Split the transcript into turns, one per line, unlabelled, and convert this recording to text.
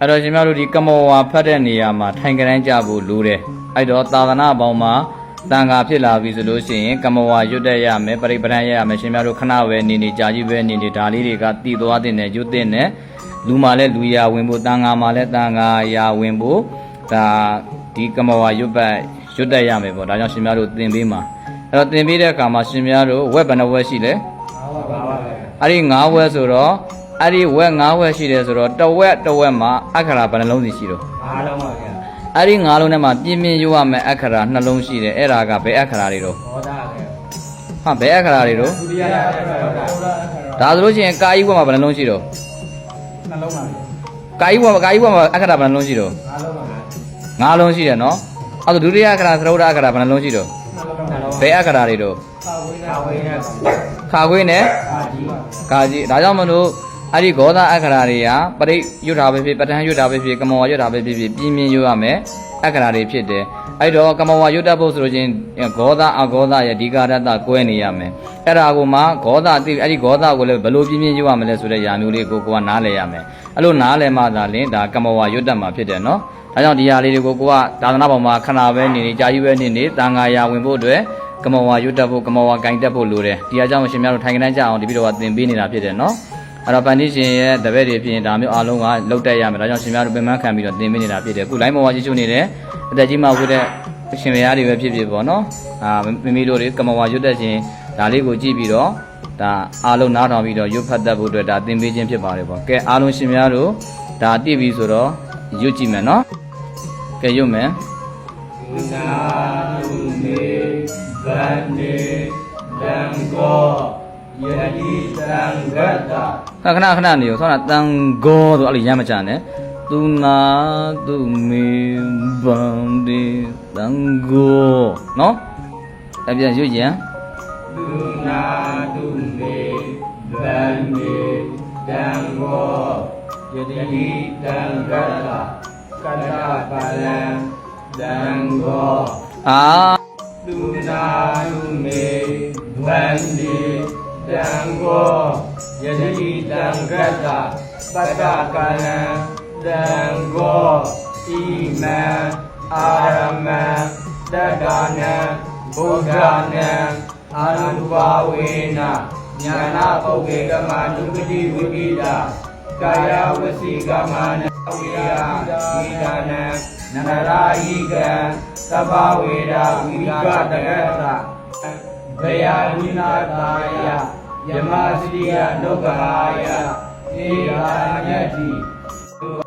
အဲ့တော့ရှင်များတို့ဒီကမောဝါဖတ်တဲ့နေရာမှာထိုင်ကြမ်းကြဖို့လိုတယ်အဲ့တော့သာသနာပေါင်းမှာတန်ခါဖြစ်လာပြီဆိုလို့ရှိရင်ကမောဝါရွတ်တက်ရမယ်ပရိပဒံရရမယ်ရှင်များတို့ခဏပဲနေနေကြာကြီးပဲနေနေဒါလေးတွေကတည်သွားတဲ့နဲ့ရွတ်တဲ့နဲ့လူမှလည်းလူရဝင်ဖို့တန်ခါမှလည်းတန်ခါရဝင်ဖို့ဒါဒီကမောဝါရွတ်ပတ်ရွတ်တက်ရမယ်ပေါ့ဒါကြောင့်ရှင်များတို့သင်ပေးမှာအဲ့တော့သင်ပေးတဲ့အခါမှာရှင်များတို့ဝက်ဘယ်နှဝက်ရှိလဲအဲ့ဒီ9ဝက်ဆိုတော့ အဲ့ဒီဝက်9ဝက်ရှိတယ်ဆိုတော့တစ်ဝက်တစ်ဝက်မှာအခရာဘယ်နှလုံးစီရှိတော့
အားလုံးပါဗျာ
အဲ့ဒီ9လုံးထဲမှာပြင်းပြင်းရွရမယ်အခရာနှလုံးရှိတယ်အဲ့ဒါကဘယ်အခရာတွေတော့
ဘောသားဗျာ
ဟာဘယ်အခရာတွေတော့
ဒုတိယအခါတော့
ဒါဆိုလို့ရှိရင်ကာယီဝက်မှာဘယ်နှလုံးရှိတော့
နှလုံးပါဗျာ
ကာယီဝက်မှာကာယီဝက်မှာအခရာဘယ်နှလုံးရှိတော့
အားလုံးပါဗျာ
9လုံးရှိတယ်နော်အဲ့ဒါဒုတိယအခရာသရုပ်ဒအခရာဘယ်နှလုံးရှိတော့
နှလုံး
ဘယ်အခရာတွေတော့
ခါဝေးနဲ့
ခါခွေးနဲ့
ခါကြီး
ကာကြီးဒါကြောင့်မလို့ အဲ့ဒီဂောသအခရာတွေကပရိရွတ်တာပဲဖြစ်ပဋ္ဌာန်းရွတ်တာပဲဖြစ်ကမောဝါရွတ်တာပဲဖြစ်ဖြစ်ပြင်းပြင်းရွတ်ရမယ်အခရာတွေဖြစ်တယ်အဲ့တော့ကမောဝါရွတ်တတ်ဖို့ဆိုလို့ချင်းဂောသအဂောသရဲ့ဒီကာရတကွဲနေရမယ်အဲ့ဒါကိုမှဂောသသိအဲ့ဒီဂောသကိုလည်းဘယ်လိုပြင်းပြင်းရွတ်ရမလဲဆိုတဲ့ຢာမျိုးလေးကိုကိုကနားလည်ရမယ်အဲ့လိုနားလည်မှသာလင်ဒါကမောဝါရွတ်တတ်မှာဖြစ်တယ်နော်ဒါကြောင့်ဒီຢာလေးတွေကိုကိုကသာသနာပေါ်မှာခဏပဲနေနေကြာကြီးပဲနေနေတန်ဃာယာဝင်ဖို့အတွက်ကမောဝါရွတ်တတ်ဖို့ကမောဝါဂိုင်တက်ဖို့လိုတယ်ဒီအကြောင်းရှင်များတို့ထိုင်ကန်းကြအောင်ဒီပြီးတော့သင်ပေးနေတာဖြစ်တယ်နော် အဲ့တော့ပန်တိရှင်ရဲ့တပည့်တွေဖြစ်ရင်ဒါမျိုးအားလုံးကလုတ်တက်ရမယ်ဒါကြောင့်ရှင်များတို့ပြန်မှန်းခံပြီးတော့သင်ပေးနေတာဖြစ်တယ်အခု line ပေါ်မှာကြည့်ရှုနေတယ်အသက်ကြီးမှဝတ်တဲ့ရှင်မယားတွေပဲဖြစ်ဖြစ်ပေါ့နော်အာမိမိတို့တွေကမဝါရွတ်တက်ခြင်းဒါလေးကိုကြည့်ပြီးတော့ဒါအားလုံးနားထောင်ပြီးတော့ရွတ်ဖတ်တတ်ဖို့အတွက်ဒါသင်ပေးခြင်းဖြစ်ပါတယ်ပေါ့ကဲအားလုံးရှင်များတို့ဒါတည်ပြီဆိုတော့ရွတ်ကြည့်မယ်နော်ကဲရွတ်မယ်
နာလူမေဗန္နေတံကော ယတိတံဂတ္တ
ခဏခဏခဏနေရောဆောင်းတာတန်ဂောဆိုအဲ့လိုရမ်းမကြနဲ့သူနာသူမေဘန်ဒီတန်ဂောနော်အဲ့ပြန်ရွတ်ရင်
သူနာသူမေဗန္နေတံကောယတိတံဂတ္တကတ္တပါလံတံကော
အာ
သူနာလူမေဗန္ဒီ တံကိုယတိတံကတ္တပတ္တကလံတံကိုဣမံအာရမံတတ္တနံဘုဒ္ဓနံအာရဏုဘာဝေနညာနာပုဂ္ဂေကမနုပတိဝိပိတာကာယဝစီကမနဝိရာဝိဒါနံနန္ဒရာဟိကံသဗ္ဗဝေဒဝိကတကတ္တဘယဝိနာတာယ ယမစရိယဒုက္ခဟာယသေတာညတိ